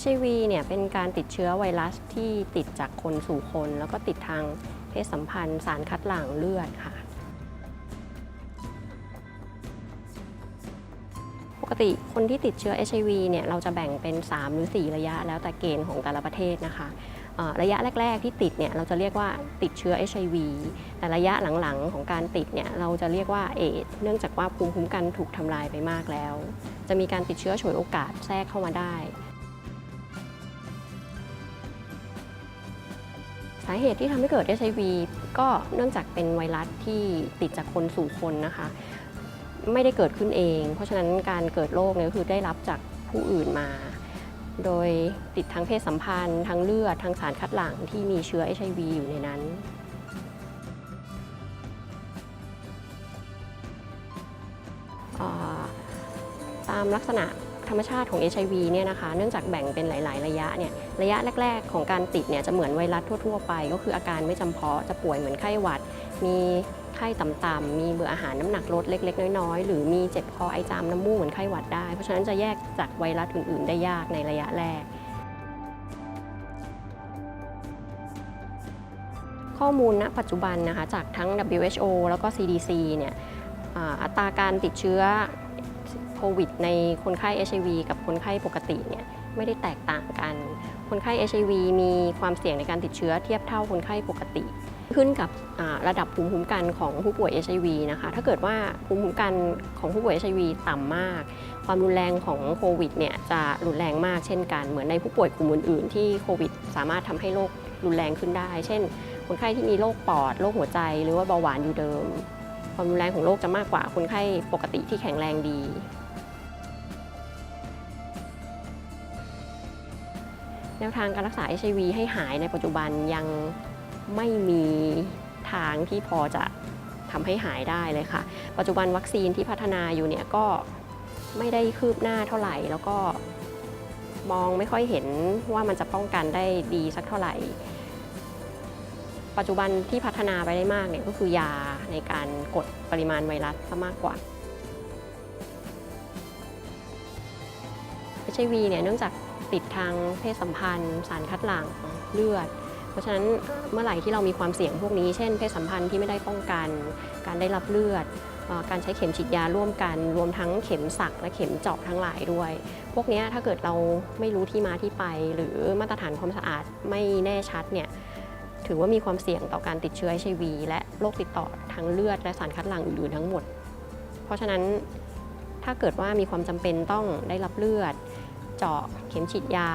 HIV เนี่ยเป็นการติดเชื้อไวรัสที่ติดจากคนสู่คน แล้วก็ติดทางเพศสัมพันธ์ สารคัดหลั่งเลือดค่ะ ปกติคนที่ติดเชื้อ HIV เนี่ยเราจะแบ่งเป็น 3 หรือ 4 ระยะแล้วแต่เกณฑ์ของแต่ละประเทศนะคะระยะแรก ๆ ที่ติดเนี่ยเราจะเรียกว่าติดเชื้อ HIV แต่ระยะหลังๆ ของการติดเนี่ยเราจะเรียกว่าเอดเนื่องจากว่าภูมิคุ้มกันถูกทำลายไปมากแล้ว จะมีการติดเชื้อฉวยโอกาสแทรกเข้ามาได้าเหตุที่ทำให้เกิด HIV ก็เนื่องจากเป็นไวรัสที่ติดจากคนสู่คนนะคะ ไม่ได้เกิดขึ้นเอง เพราะฉะนั้นการเกิดโรคเนี่ยก็คือได้รับจากผู้อื่นมา โดยติดทั้งเพศสัมพันธ์ ทั้งเลือด ทั้งสารคัดหลั่งที่มีเชื้อ HIV อยู่ในนั้นตามลักษณะ รรมชาติของ HIV เนี่ยนะคะเนื่องจากแบ่งเป็นหลาย ๆ ระยะเนี่ยระยะแรก ๆ ของการติดเนี่ยจะเหมือนไวรัสทั่ว ๆ ไป ก็คืออาการไม่จำเพาะจะป่วยเหมือนไข้หวัด มีไข้ต่ำๆมีเบื่ออาหารน้ำหนักลดเล็ก ๆ น้อย ๆ หรือมีเจ็บคอไอจามน้ำมูกเหมือนไข้หวัดได้ เพราะฉะนั้นจะแยกจากไวรัสอื่น ๆ ได้ยากในระยะแรกข้อมูลณปัจจุบันนะคะจากทั้ง WHO แล้วก็ CDC เนี่ยอัตราการติดเชื้อ ควิดในคนไข้ HIV กับคนไข้ปกติเนี่ยไม่ได้แตกต่างกัน คนไข้ HIV มีความเสี่ยงในการติดเชื้อเทียบเท่าคนไข้ปกติ ขึ้นกับระดับภูมิคุ้มกันของผู้ป่วย HIV นะคะ ถ้าเกิดว่าภูมิคุ้มกันของผู้ป่วย HIV ต่ำมาก ความรุนแรงของโควิดเนี่ยจะรุนแรงมากเช่นกัน เหมือนในผู้ป่วยกลุ่มอื่นๆ ที่โควิด สามารถทำให้โรครุนแรงขึ้นได้ เช่น คนไข้ที่มีโรคปอด โรคหัวใจ หรือว่าเบาหวานอยู่เดิม ความรุนแรงของโรคจะมากกว่าคนไข้ปกติที่แข็งแรงดี แนวทางการรักษา HIV ให้หายในปัจจุบันยังไม่มีทางที่พอจะทำให้หายได้เลยค่ะ ปัจจุบันวัคซีนที่พัฒนาอยู่เนี่ยก็ไม่ได้คืบหน้าเท่าไหร่ แล้วก็มองไม่ค่อยเห็นว่ามันจะป้องกันได้ดีสักเท่าไหร่ ปัจจุบันที่พัฒนาไปได้มากเนี่ยก็คือยาในการกดปริมาณไวรัสซะมากกว่า HIV เนี่ยเนื่องจาก ติดทางเพศสัมพันธ์ สารคัดหลั่งเลือด เพราะฉะนั้นเมื่อไหร่ที่เรามีความเสี่ยงพวกนี้ เช่น เพศสัมพันธ์ที่ไม่ได้ป้องกัน การได้รับเลือด การใช้เข็มฉีดยาร่วมกัน รวมทั้งเข็มสักและเข็มเจาะทั้งหลายด้วย พวกนี้ถ้าเกิดเราไม่รู้ที่มาที่ไป หรือมาตรฐานความสะอาดไม่แน่ชัดเนี่ยถือว่ามีความเสี่ยงต่อการติดเชื้อ HIV และโรคติดต่อทางเลือดและสารคัดหลั่งอื่นๆทั้งหมด เพราะฉะนั้นถ้าเกิดว่ามีความจำเป็นต้องได้รับเลือด เจาะ เข็มฉีดยา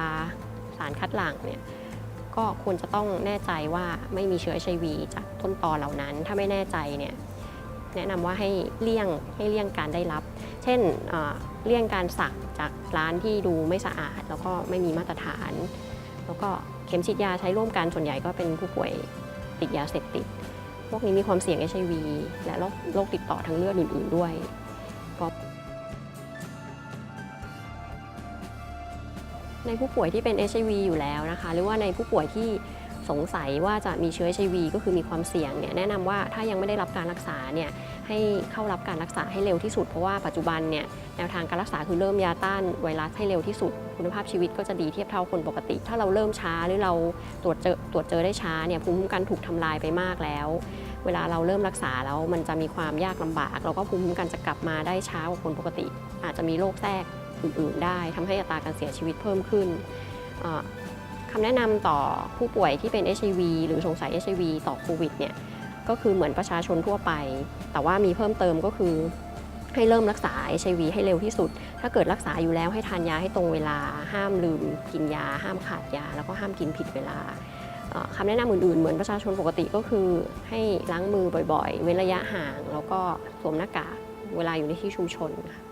สารคัดหลั่งเนี่ยก็ควรจะต้องแน่ใจว่าไม่มีเชื้อ HIV จากต้นตอเหล่านั้น ถ้าไม่แน่ใจเนี่ยแนะนำว่าให้เลี่ยงให้เลี่ยงการได้รับ เช่นเลี่ยงการสักจากร้านที่ดูไม่สะอาด แล้วก็ไม่มีมาตรฐาน แล้วก็เข็มฉีดยาใช้ร่วมกันส่วนใหญ่ก็เป็นผู้ป่วยติดยาเสพติด พวกนี้มีความเสี่ยง HIV และโรคโรคติดต่อทางเลือดอื่น ๆด้วยก็ ในผู้ป่วยที่เป็น HIV อยู่แล้วนะคะ หรือว่าในผู้ป่วยที่สงสัยว่าจะมีเชื้อ HIV ก็คือมีความเสี่ยงเนี่ยแนะนำว่าถ้ายังไม่ได้รับการรักษาเนี่ยให้เข้ารับการรักษาให้เร็วที่สุด เพราะว่าปัจจุบันเนี่ยแนวทางการรักษาคือเริ่มยาต้านไวรัสให้เร็วที่สุด คุณภาพชีวิตก็จะดีเทียบเท่าคนปกติ ถ้าเราเริ่มช้าหรือเราตรวจเจอตรวจเจอได้ช้าเนี่ยภูมิคุ้มกันถูกทำลายไปมากแล้ว เวลาเราเริ่มรักษาแล้วมันจะมีความยากลำบากแล้วก็ภูมิคุ้มกันจะกลับมาได้ช้ากว่าคนปกติ อาจจะมีโรคแทรก อื่น ๆ ได้ทำให้อัตราการเสียชีวิตเพิ่มขึ้นคำแนะนำต่อผู้ป่วยที่เป็น HIV หรือสงสัย HIV ต่อโควิดเนี่ยก็คือเหมือนประชาชนทั่วไป แต่ว่ามีเพิ่มเติมก็คือให้เริ่มรักษา HIV ให้เร็วที่สุด ถ้าเกิดรักษาอยู่แล้วให้ทานยาให้ตรงเวลา ห้ามลืมกินยา ห้ามขาดยา แล้วก็ห้ามกินผิดเวลาคำแนะนำอื่นๆ เหมือนประชาชนปกติก็คือ ให้ล้างมือบ่อยๆ เว้นระยะห่าง แล้วก็สวมหน้ากากเวลาอยู่ในที่ชุมชนค่ะ